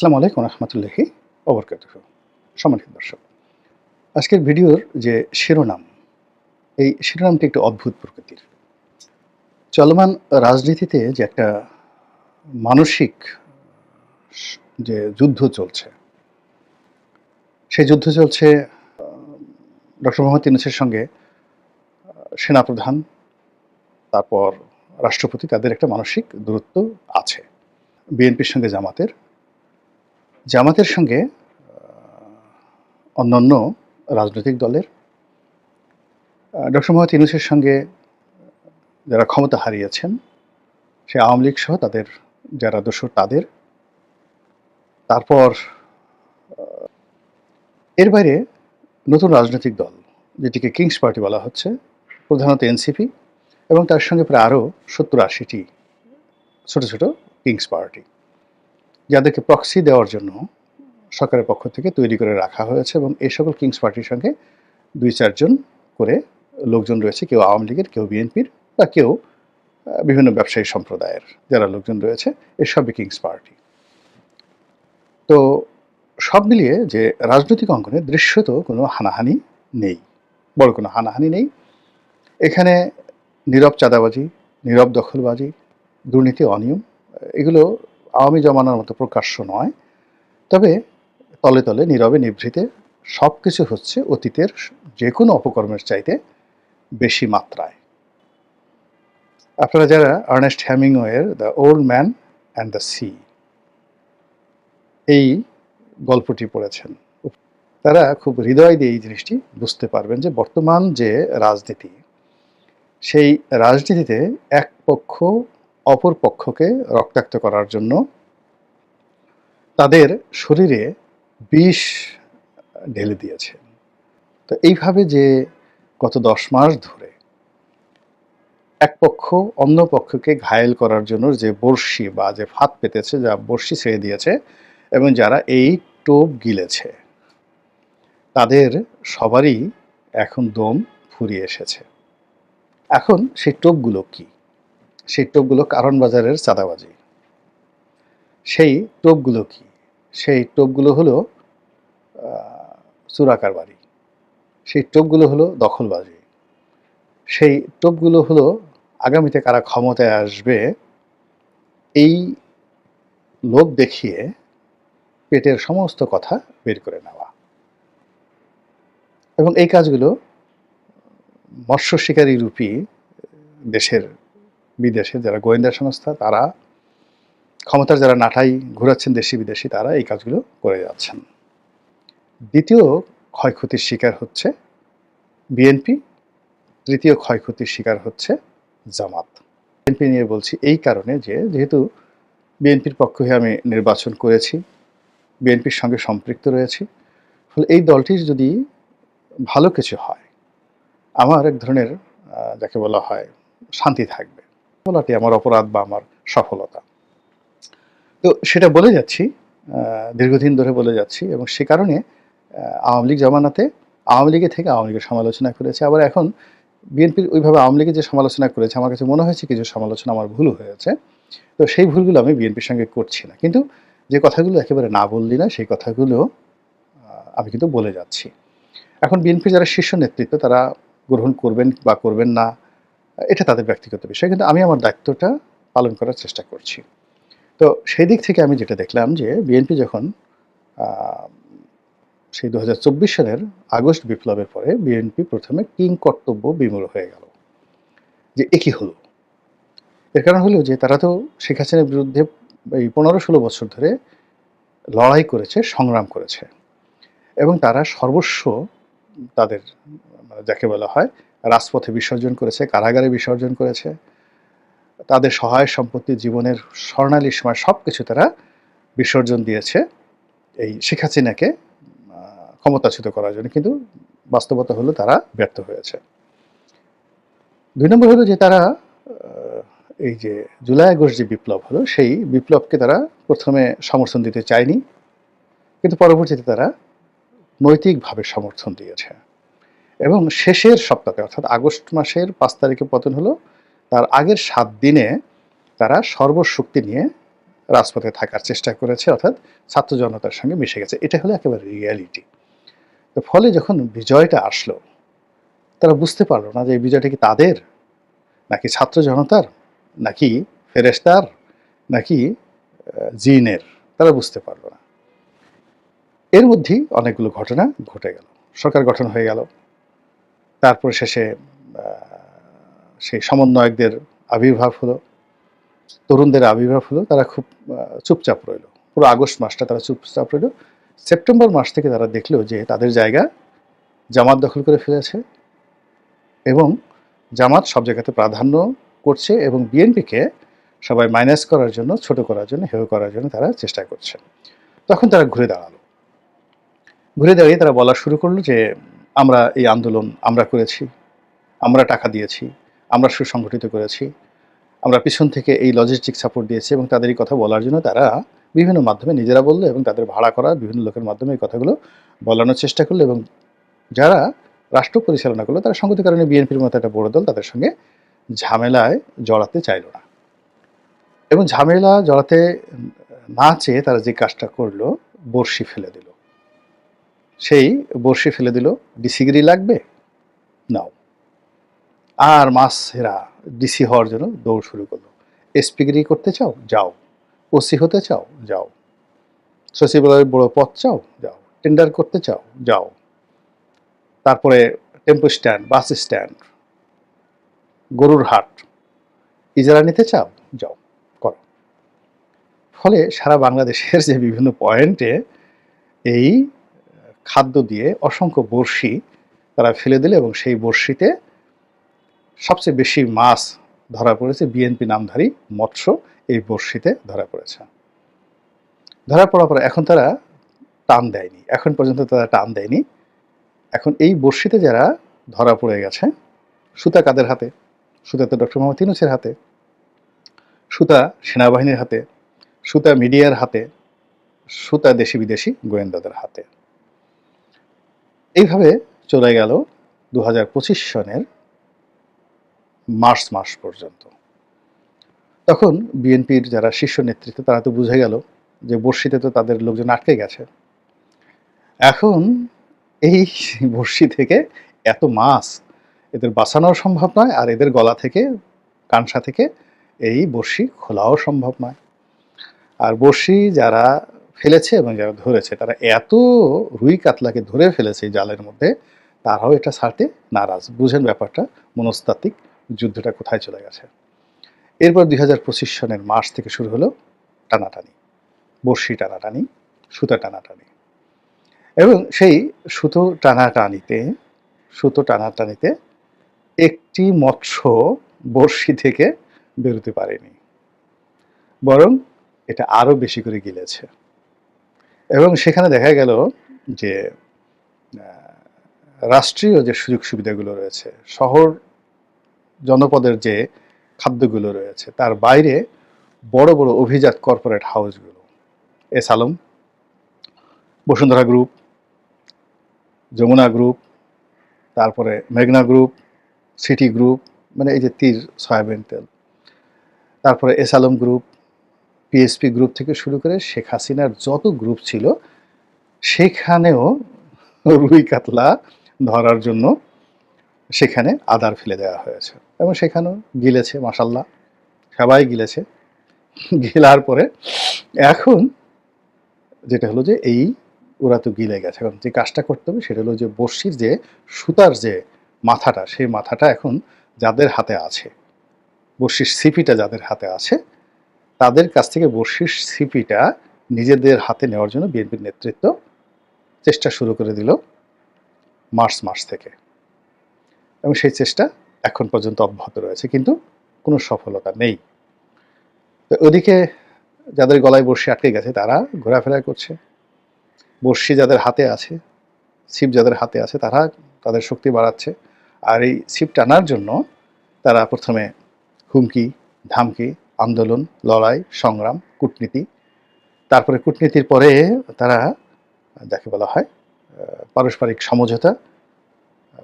আসসালামু আলাইকুম রহমতুল্লাহি অবরকাত সম্মানিত দর্শক, আজকের ভিডিওর যে শিরোনাম, এই শিরোনামটি একটু অদ্ভুত প্রকৃতির। চলমান রাজনীতিতে যে একটা মানসিক যে যুদ্ধ চলছে, সেই যুদ্ধ চলছে ডক্টর মোহাম্মদ ইউনুসের সঙ্গে সেনাপ্রধান, তারপর রাষ্ট্রপতি, তাদের একটা মানসিক দূরত্ব আছে। বিএনপির সঙ্গে জামাতের জামাতের সঙ্গে অন্যান্য রাজনৈতিক দলের ডক্টর মোহাম্মদ ইউনুসের সঙ্গে যারা ক্ষমতা হারিয়েছেন, সে আওয়ামী লীগ সহ তাদের, যারা দোষর তাদের। তারপর এর বাইরে নতুন রাজনৈতিক দল, যেটিকে কিংস পার্টি বলা হচ্ছে, প্রধানত এনসিপি এবং তার সঙ্গে প্রায় আরও সত্তর আশিটি ছোট ছোট কিংস পার্টি। যাদেরকে প্রক্সি দেওয়ার জন্য সরকারের পক্ষ থেকে তৈরি করে রাখা হয়েছে এবং এই সকল কিংস পার্টির সঙ্গে দুই চারজন করে লোকজন রয়েছে, কেউ আওয়ামী লীগের, কেউ বিএনপির বা কেউ বিভিন্ন ব্যবসায়ী সম্প্রদায়ের যারা লোকজন রয়েছে এসবই কিংস পার্টি তো সব মিলিয়ে যে রাজনৈতিক অঙ্গনে দৃশ্যত কোনো হানাহানি নেই, বড় কোনো হানাহানি নেই। এখানে নীরব চাঁদাবাজি, নীরব দখলবাজি, দুর্নীতি, অনিয়ম, এগুলো আওয়ামী জমানার মতো প্রকাশ্য নয়। তবে তলে তলে, নীরবে নিভৃতে সব কিছু হচ্ছে অতীতের যে কোনো অপকর্মের চাইতে বেশি মাত্রায়। আপনারা যারা Ernest হ্যামিংওয়ের the old man and the sea এই গল্পটি পড়েছেন, তারা খুব হৃদয় দিয়ে এই জিনিসটি বুঝতে পারবেন যে বর্তমান যে রাজনীতি, সেই রাজনীতিতে এক পক্ষ অপর পক্ষকে রক্তাক্ত করার জন্য তাদের শরীরে বিষ ঢেলে দিয়েছে। তো এইভাবে যে গত দশ মাস ধরে এক পক্ষ অন্য পক্ষকে ঘায়েল করার জন্য যে বড়শি বা যে ফাঁদ পেতেছে, যা বড়শি ছেড়ে দিয়েছে এবং যারা এই টোপ গিলেছে, তাদের সবারই এখন দম ফুরিয়ে এসেছে। এখন সেই টোপগুলো কি? সেই টোপগুলো কারণ বাজারের চাঁদাবাজি। সেই টোপগুলো কি? সেই টোপগুলো হলো চুরাকার বাড়ি সেই টোপগুলো হলো দখলবাজি। সেই টোপগুলো হলো, আগামীতে কারা ক্ষমতায় আসবে, এই লোভ দেখিয়ে পেটের সমস্ত কথা বের করে নেওয়া। এবং এই কাজগুলো মৎস্য শিকারী রূপী দেশের বিদেশে যারা গোয়েন্দা সংস্থা, তারা ক্ষমতার যারা নাটাই ঘোরাচ্ছেন দেশি বিদেশি, তারা এই কাজগুলো করে যাচ্ছেন। দ্বিতীয় ক্ষয়ক্ষতির শিকার হচ্ছে বিএনপি, তৃতীয় ক্ষয়ক্ষতির শিকার হচ্ছে জামাত। বিএনপি নিয়ে বলছি এই কারণে যে, যেহেতু বিএনপির পক্ষ হয়ে আমি নির্বাচন করেছি, বিএনপির সঙ্গে সম্পৃক্ত রয়েছি, ফলে এই দলটির যদি ভালো কিছু হয়, আমার এক ধরনের যাকে বলা হয় শান্তি থাকবে। বলাটি আমার অপরাধ বা আমার সফলতা। তো সেটা বলে যাচ্ছি দীর্ঘদিন ধরে বলে যাচ্ছি এবং সে কারণে আওয়ামী লীগ জমানাতে, আওয়ামী লীগের থেকে আওয়ামী লীগের সমালোচনা করেছে। আবার এখন বিএনপির ওইভাবে আওয়ামী লীগের যে সমালোচনা করেছে, আমার কাছে মনে হয়েছে কিছু সমালোচনা আমার ভুল হয়েছে। তো সেই ভুলগুলো আমি বিএনপির সঙ্গে করছি না। কিন্তু যে কথাগুলো একেবারে না বললি না, সেই কথাগুলো আমি কিন্তু বলে যাচ্ছি। এখন বিএনপির যারা শীর্ষ নেতৃত্ব, তারা গ্রহণ করবেন বা করবেন না এটা তাদের ব্যক্তিগত বিষয়, কিন্তু আমি আমার দায়িত্বটা পালন করার চেষ্টা করছি। তো সেই দিক থেকে আমি যেটা দেখলাম যে বিএনপি যখন সেই দু হাজার চব্বিশ সালের আগস্ট বিপ্লবের পরে বিএনপি প্রথমে কিং কর্তব্য বিমূল হয়ে গেল। যে একই হলো? এর কারণ হলো যে তারা তো শেখ হাসিনার বিরুদ্ধে এই পনেরো ষোলো বছর ধরে লড়াই করেছে, সংগ্রাম করেছে। এবং তারা সর্বস্ব তাদের মানে যাকে বলা হয় রাজপথে বিসর্জন করেছে, কারাগারে বিসর্জন করেছে। তাদের সহায় সম্পত্তি, জীবনের স্বর্ণালী সময় সব কিছু তারা বিসর্জন দিয়েছে এই শেখ হাসিনাকে ক্ষমতাচ্যুত করার জন্য। কিন্তু বাস্তবতা হলো তারা ব্যর্থ হয়েছে। দুই নম্বর হলো যে তারা এই যে জুলাই আগস্ট যে বিপ্লব হলো, সেই বিপ্লবকে তারা প্রথমে সমর্থন দিতে চায়নি। কিন্তু পরবর্তীতে তারা নৈতিকভাবে সমর্থন দিয়েছে। এবং শেষের সপ্তাহে অর্থাৎ আগস্ট মাসের পাঁচ তারিখে পতন হলো, তার আগের সাত দিনে তারা সর্বশক্তি নিয়ে রাজপথে থাকার চেষ্টা করেছে, অর্থাৎ ছাত্র জনতার সঙ্গে মিশে গেছে। এটা হলো একেবারে রিয়ালিটি তো ফলে যখন বিজয়টা আসলো, তারা বুঝতে পারল না যে এই বিজয়টা কি তাদের, নাকি ছাত্র জনতার, নাকি ফেরেস্তার নাকি জিনের, তারা বুঝতে পারল না। এর মধ্যেই অনেকগুলো ঘটনা ঘটে গেল। সরকার গঠন হয়ে গেল। তারপর শেষে সেই সমন্বয়কদের আবির্ভাব হলো, তরুণদের আবির্ভাব হলো, তারা খুব চুপচাপ রইল। পুরো আগস্ট মাসটা তারা চুপচাপ রইল। সেপ্টেম্বর মাস থেকে তারা দেখল যে তাদের জায়গা জামাত দখল করে ফেলেছে এবং জামাত সব জায়গাতে প্রাধান্য করছে এবং বিএনপিকে সবাই মাইনাস করার জন্য, ছোট করার জন্য, হেয় করার জন্য তারা চেষ্টা করছে। তখন তারা ঘুরে দাঁড়াল। ঘুরে দাঁড়িয়ে তারা বলা শুরু করল যে আমরা এই আন্দোলন আমরা করেছি, আমরা টাকা দিয়েছি, আমরা সুসংগঠিত করেছি, আমরা পিছন থেকে এই লজিস্টিক সাপোর্ট দিয়েছি এবং তাদের এই কথা বলার জন্য তারা বিভিন্ন মাধ্যমে নিজেরা বলল এবং তাদের ভাড়া করা বিভিন্ন লোকের মাধ্যমে এই কথাগুলো বলানোর চেষ্টা করল এবং যারা রাষ্ট্র পরিচালনা করল তারা সঙ্গত কারণে বিএনপির মতো একটা বড় দল তাদের সঙ্গে ঝামেলায় জড়াতে চাইলো না। এবং ঝামেলা জড়াতে না চেয়ে তারা যে কাজটা করল বর্ষি ফেলে দিল। সেই বর্ষি ফেলে দিল ডিসিগিরি লাগবে? নাও। আর মাস হেরা ডিসি হওয়ার জন্য দৌড় শুরু করল। এসপিগিরি করতে চাও? যাও। ওসি হতে চাও? যাও। সচিবালয়ের বড় পথ চাও? যাও। টেন্ডার করতে চাও? যাও। তারপরে টেম্পো স্ট্যান্ড, বাস স্ট্যান্ড, গরুর হাট। ইজারা নিতে চাও? যাও, করো। ফলে সারা বাংলাদেশের যে বিভিন্ন পয়েন্টে এই খাদ্য দিয়ে অসংখ্য বড়শি তারা ফেলে দিলে এবং সেই বড়শিতে সবচেয়ে বেশি মাছ ধরা পড়েছে, বিএনপি নামধারী মৎস্য এই বড়শিতে ধরা পড়েছে। ধরা পড়ার পর এখন তারা টান দেয়নি, এখন পর্যন্ত তারা টান দেয়নি। এখন এই বড়শিতে যারা ধরা পড়ে গেছে, সুতা কাদের হাতে? সুতা তো ডক্টর মোহাম্মদ ইউনুসের হাতে। সুতা সেনাবাহিনীর হাতে, সুতা মিডিয়ার হাতে, সুতা দেশি বিদেশি গোয়েন্দাদের হাতে। এইভাবে চলে গেল দু হাজার পঁচিশ সনের মার্চ মাস পর্যন্ত। তখন বিএনপির যারা শীর্ষ নেতৃত্ব, তারা তো বুঝে গেল যে বর্ষিতে তো তাদের লোকজন আটকে গেছে। এখন এই বর্ষি থেকে এত মাছ, এদের বাঁচানোও সম্ভব নয় আর এদের গলা থেকে, কানসা থেকে এই বর্ষি খোলাও সম্ভব নয়। আর বর্ষি যারা ফেলেছে এবং যারা ধরেছে, তারা এত রুই কাতলাকে ধরে ফেলেছে জালের মধ্যে, তারাও এটা ছাড়তে নারাজ। বুঝেন ব্যাপারটা? মনস্তাত্ত্বিক যুদ্ধটা কোথায় চলে গেছে? এরপর দুই হাজার পঁচিশ সনের মার্চ থেকে শুরু হলো টানাটানি। বর্ষি টানাটানি, সুতা টানাটানি। এবং সেই সুতো টানাটানিতে সুতো টানাটানিতে একটি মৎস্য বর্ষি থেকে বেরোতে পারেনি। বরং এটা আরও বেশি করে গিলেছে। এবং সেখানে দেখা গেল যে রাষ্ট্রীয় যে সুযোগ সুবিধাগুলো রয়েছে, শহর জনপদের যে খাদ্যগুলো রয়েছে, তার বাইরে বড় বড় অভিজাত corporate হাউসগুলো S Alam Bashundhara group Jamuna group তারপরে মেঘনা গ্রুপ সিটি গ্রুপ মানে এই যে তীর, সয়াবিন তেল। তারপরে S Alam group PSP group থেকে শুরু করে শেখ হাসিনার যত গ্রুপ ছিল, সেখানেও রুই কাতলা ধরার জন্য সেখানে আদার ফেলে দেওয়া হয়েছে। এবং সেখানেও গিলেছে মাসাল্লাহ সবাই গিলেছে। গিলার পরে এখন যেটা হলো যে এই ওরা তো গিলে গেছে। এখন যে কাজটা করতে হবে সেটা হলো যে বর্ষির যে সুতার যে মাথাটা, সেই মাথাটা এখন যাদের হাতে আছে বর্ষির সিপিটা যাদের হাতে আছে তাদের কাছ থেকে বর্ষির সিপিটা নিজেদের হাতে নেওয়ার জন্য বিএনপির নেতৃত্ব চেষ্টা শুরু করে দিল মার্চ মাস থেকে। এবং সেই চেষ্টা এখন পর্যন্ত অব্যাহত রয়েছে, কিন্তু কোনো সফলতা নেই। তো ওদিকে যাদের গলায় বর্ষি আটকে গেছে, তারা ঘোরাফেরা করছে। বর্ষি যাদের হাতে আছে ছিপ যাদের হাতে আছে, তারা তাদের শক্তি বাড়াচ্ছে। আর এই ছিপ টানার জন্য তারা প্রথমে হুমকি, ধামকি আন্দোলন, লড়াই, সংগ্রাম, কূটনীতি। তারপরে কূটনীতির পরে তারা, যাকে বলা হয় পারস্পরিক সমঝোতা,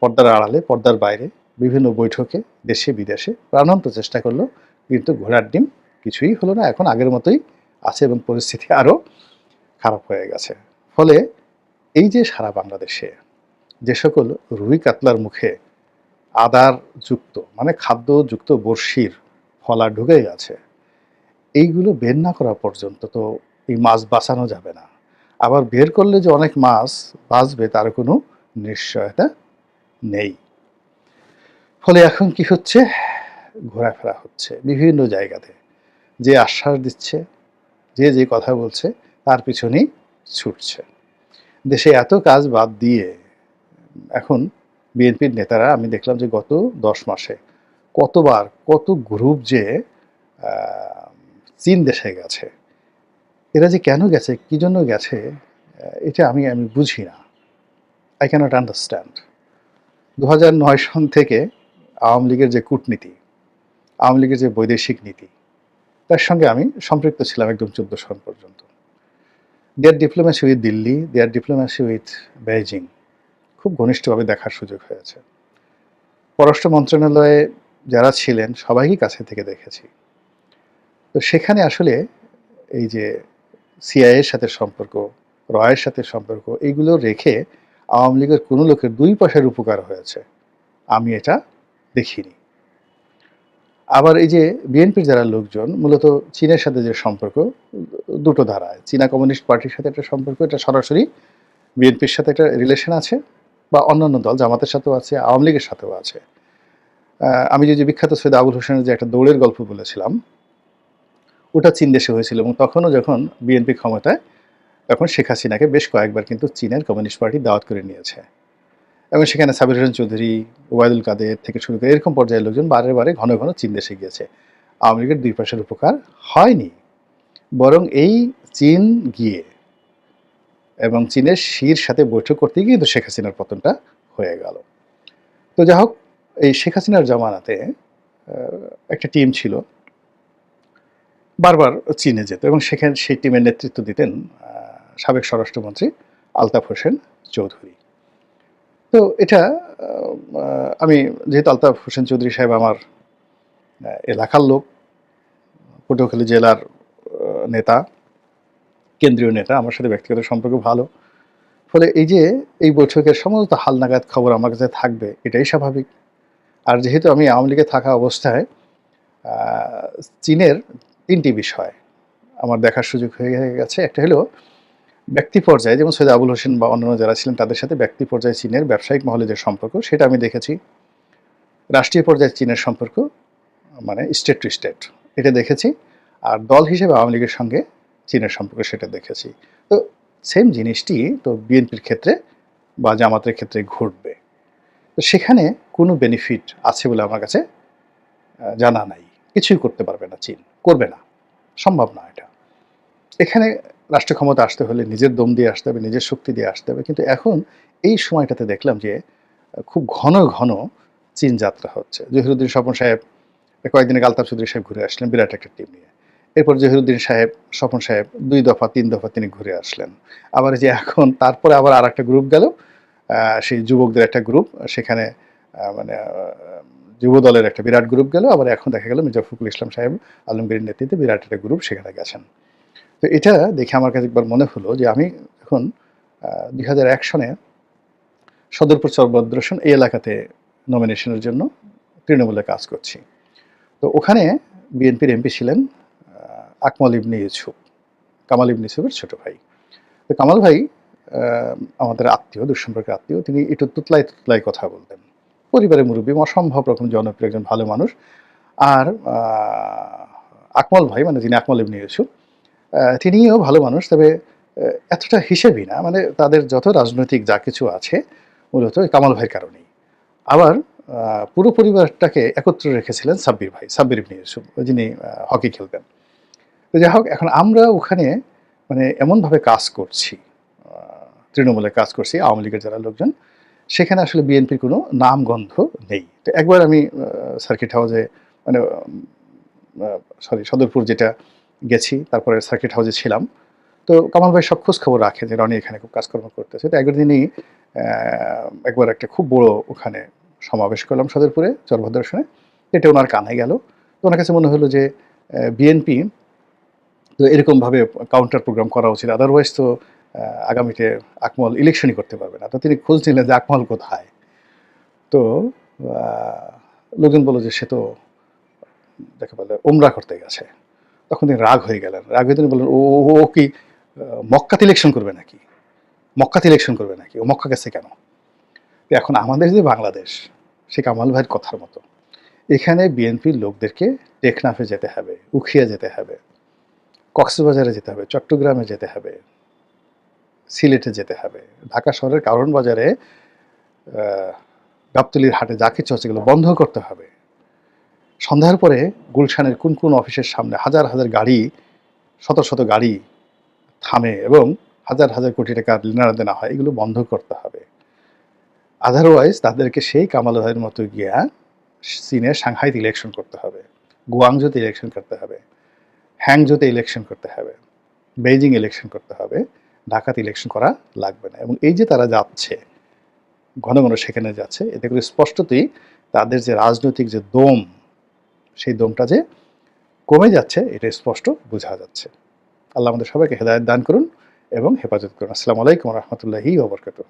পর্দার আড়ালে, পর্দার বাইরে, বিভিন্ন বৈঠকে, দেশে, বিদেশে প্রাণান্ত চেষ্টা করল। কিন্তু ঘোড়ার ডিম কিছুই হলো না। এখন আগের মতোই আছে এবং পরিস্থিতি আরও খারাপ হয়ে গেছে। ফলে এই যে সারা বাংলাদেশে যে সকল রুই কাতলার মুখে আদার যুক্ত মানে খাদ্যযুক্ত বড়শির ফলা ঢুকেই গেছে এইগুলো বের না করা পর্যন্ত তো এই মাছ বাঁচানো যাবে না। আবার বের করলে যে অনেক মাছ বাঁচবে তার কোনো নিশ্চয়তা নেই। ফলে এখন কি হচ্ছে? ঘোরাফেরা হচ্ছে বিভিন্ন জায়গাতে। যে আশ্বাস দিচ্ছে, যে যে কথা বলছে তার পিছনেই ছুটছে। দেশে এত কাজ বাদ দিয়ে এখন বিএনপির নেতারা, আমি দেখলাম যে গত দশ মাসে কতবার, কত গ্রুপ যে চীন দেশে গেছে, এরা যে কেন গেছে, কি জন্য গেছে এটা আমি আমি বুঝি না। আই ক্যানট আন্ডারস্ট্যান্ড দু হাজার নয় সন থেকে আওয়ামী লীগের যে কূটনীতি, আওয়ামী লীগের যে বৈদেশিক নীতি, তার সঙ্গে আমি সম্পৃক্ত ছিলাম একদম চোদ্দ সন পর্যন্ত। Their diplomacy with Delhi their diplomacy with Beijing খুব ঘনিষ্ঠভাবে দেখার সুযোগ হয়েছে। পররাষ্ট্র মন্ত্রণালয়ে যারা ছিলেন, সবাইকে কাছে থেকে দেখেছি। তো সেখানে আসলে এই যে সিআইয়ের সাথে সম্পর্ক, রয়ের সাথে সম্পর্ক এইগুলো রেখে আওয়ামী লীগের কোনো লোকের দুই পয়সার উপকার হয়েছে। আমি এটা দেখিনি। আবার এই যে বিএনপির যারা লোকজন, মূলত চীনের সাথে যে সম্পর্ক, দুটো ধারায় চীনা কমিউনিস্ট পার্টির সাথে একটা সম্পর্ক, এটা সরাসরি বিএনপির সাথে একটা রিলেশন আছে, বা অন্যান্য দল জামাতের সাথেও আছে, আওয়ামী লীগের সাথেও আছে। আমি যে বিখ্যাত সৈয়দ আবুল হোসেনের যে একটা দৌড়ের গল্প বলেছিলাম, ওটা চীন দেশে হয়েছিল এবং তখনও যখন বিএনপি ক্ষমতায়, তখন শেখ হাসিনাকে বেশ কয়েকবার কিন্তু চীনের কমিউনিস্ট পার্টি দাওয়াত করে নিয়েছে। এবং সেখানে সাবির হোসেন চৌধুরী, ওবায়দুল কাদের থেকে শুরু করে এরকম পর্যায়ের লোকজন বারে বারে ঘন ঘন চীন দেশে গিয়েছে। আওয়ামী লীগের দুই পাশের উপকার হয়নি। বরং এই চীন গিয়ে এবং চীনের শির সাথে বৈঠক করতে গিয়ে কিন্তু শেখ হাসিনার পতনটা হয়ে গেল। তো যাই হোক এই শেখ হাসিনার জামানাতে একটা টিম ছিল। বারবার চীনে যেত এবং সেখানে সেই টিমের নেতৃত্ব দিতেন সাবেক স্বরাষ্ট্রমন্ত্রী আলতাফ হোসেন চৌধুরী। তো এটা আমি যেহেতু আলতাফ হোসেন চৌধুরী সাহেব আমার এলাকার লোক পটুয়াখালী জেলার নেতা, কেন্দ্রীয় নেতা, আমার সাথে ব্যক্তিগত সম্পর্ক ভালো। ফলে এই যে এই বৈঠকের সমস্ত হালনাগাদ খবর আমার কাছে থাকবে, এটাই স্বাভাবিক। আর যেহেতু আমি আওয়ামী লীগে থাকা অবস্থায় চীনের তিনটি বিষয় আমার দেখার সুযোগ হয়ে গেছে। একটা হলো ব্যক্তি পর্যায়ে, যেমন সৈয়দ আবুল হোসেন বা অন্যান্য যারা ছিলেন, তাদের সাথে ব্যক্তি পর্যায়ে চীনের ব্যবসায়িক মহলে যে সম্পর্ক, সেটা আমি দেখেছি। রাষ্ট্রীয় পর্যায়ে চীনের সম্পর্ক মানে স্টেট টু স্টেট এটা দেখেছি। আর দল হিসেবে আওয়ামী লীগের সঙ্গে চীনের সম্পর্ক, সেটা দেখেছি। তো সেম জিনিসটি তো বিএনপির ক্ষেত্রে বা জামাতের ক্ষেত্রে ঘটবে। তো সেখানে কোনো বেনিফিট আছে বলে আমার কাছে জানা নাই। কিছুই করতে পারবে না চীন। করবে না। সম্ভব না এটা। এখানে রাষ্ট্র ক্ষমতা আসতে হলে নিজের দম দিয়ে আসতে হবে, নিজের শক্তি দিয়ে আসতে হবে। কিন্তু এখন এই সময়টাতে দেখলাম যে খুব ঘন ঘন চীন যাত্রা হচ্ছে। জহিরুদ্দিন স্বপন সাহেব, কয়েকদিন আগে আলতাফ চৌধুরী সাহেব ঘুরে আসলেন বিরাট একটা টিম নিয়ে। এরপর জহিরুদ্দিন সাহেব, স্বপন সাহেব, দুই দফা, তিন দফা তিনি ঘুরে আসলেন। আবার যে এখন, তারপরে আবার আর একটা গ্রুপ গেল সেই যুবকদের একটা গ্রুপ সেখানে মানে যুব দলের একটা বিরাট গ্রুপ গেল, আবার এখন দেখা গেল মির্জা ফখরুল ইসলাম সাহেব আলমগীরের নেতৃত্বে বিরাট একটা গ্রুপ সেখানে গেছেন। তো এটা দেখে আমার কাছে একবার মনে হলো যে আমি এখন দুই হাজার এক সনে সদরপুর চরভদ্রসন এই এলাকাতে নমিনেশনের জন্য তৃণমূলে কাজ করছি। তো ওখানে বিএনপির এমপি ছিলেন আকমল ইবনে ইউসুফ, কামাল ইবনে ইউসুফের ছোট ভাই। তো কামাল ভাই আমাদের আত্মীয়, দুঃসম্পর্কের আত্মীয়, তিনি একটু তুতলাই তুতলাই কথা বলতেন। পরিবারের মুরব্বী, অসম্ভব রকম জনপ্রিয় একজন ভালো মানুষ। আর আকমল ভাই মানে যিনি আকমল ইবনে ইউসুফ তিনিও ভালো মানুষ, তবে এতটা হিসেবই না। মানে তাদের যত রাজনৈতিক যা কিছু আছে, মূলত কামাল ভাইয়ের কারণেই। আবার পুরো পরিবারটাকে একত্র রেখেছিলেন সাব্বির ভাই, সাব্বির ইবনে ইউসুফ, যিনি হকি খেলতেন। তো যাই হোক, এখন আমরা ওখানে মানে এমনভাবে কাজ করছি তৃণমূলে কাজ করছি, আওয়ামী লীগের যারা লোকজন, সেখানে আসলে বিএনপির কোনো নামগন্ধ নেই। তো একবার আমি সার্কিট হাউসে মানে সরি সদরপুর যেটা গেছি, তারপরে সার্কিট হাউসে ছিলাম। তো কামাল ভাই সব খোঁজ খবর রাখে যে রনি এখানে খুব কাজকর্ম করতেছে। তো একবার দিনই একবার একটা খুব বড় ওখানে সমাবেশ করলাম সদরপুরে চরভদ্রসনে এটা ওনার কানে গেল। তো ওনার কাছে মনে হলো যে বিএনপি, তো এরকমভাবে কাউন্টার প্রোগ্রাম করা উচিত। আদারওয়াইজ তো আগামীতে আকমল ইলেকশনই করতে পারবে না। তো তিনি খোঁজ নিলেন যে আকমল কোথায়। তো লোকজন বলল যে সে তো দেখে বলে ওমরা করতে গেছে। তখন তিনি রাগ হয়ে গেলেন। রাগ হয়ে তিনি বললেন, ও ও কি মক্কাতে ইলেকশন করবে নাকি? মক্কাতে ইলেকশন করবে নাকি? ও মক্কা গেছে কেন? এখন আমাদের যে বাংলাদেশ, সে কামাল ভাইয়ের কথার মতো। এখানে বিএনপির লোকদেরকে টেকনাফে যেতে হবে, উখিয়া যেতে হবে, কক্সবাজারে যেতে হবে, চট্টগ্রামে যেতে হবে। সিলেটে যেতে হবে। ঢাকা শহরের কারণ বাজারে গাবতলির হাটে যা কিছু হচ্ছে এগুলো বন্ধ করতে হবে। সন্ধ্যার পরে গুলশানের কোন কোন অফিসের সামনে হাজার হাজার গাড়ি, শত শত গাড়ি থামে এবং হাজার হাজার কোটি টাকা লেনা দেনা হয়, এগুলো বন্ধ করতে হবে। আদারওয়াইজ তাদেরকে সেই কামাল ভাইয়ের মতো গিয়া চীনে সাংহাইতে ইলেকশন করতে হবে। গুয়াংজোতে ইলেকশন করতে হবে। হ্যাংজোতে ইলেকশন করতে হবে। বেইজিং ইলেকশন করতে হবে। ঢাকাতে ইলেকশন করা লাগবে না। এবং এই যে তারা যাচ্ছে, ঘন ঘন সেখানে যাচ্ছে, এতে করে স্পষ্টতই তাদের যে রাজনৈতিক যে দম, সেই দমটা যে কমে যাচ্ছে, এটা স্পষ্ট বোঝা যাচ্ছে। আল্লাহ আমাদের সবাইকে হেদায়ত দান করুন এবং হেফাজত করুন। আসসালামু আলাইকুম রহমতুল্লাহি ওবরকাতুহ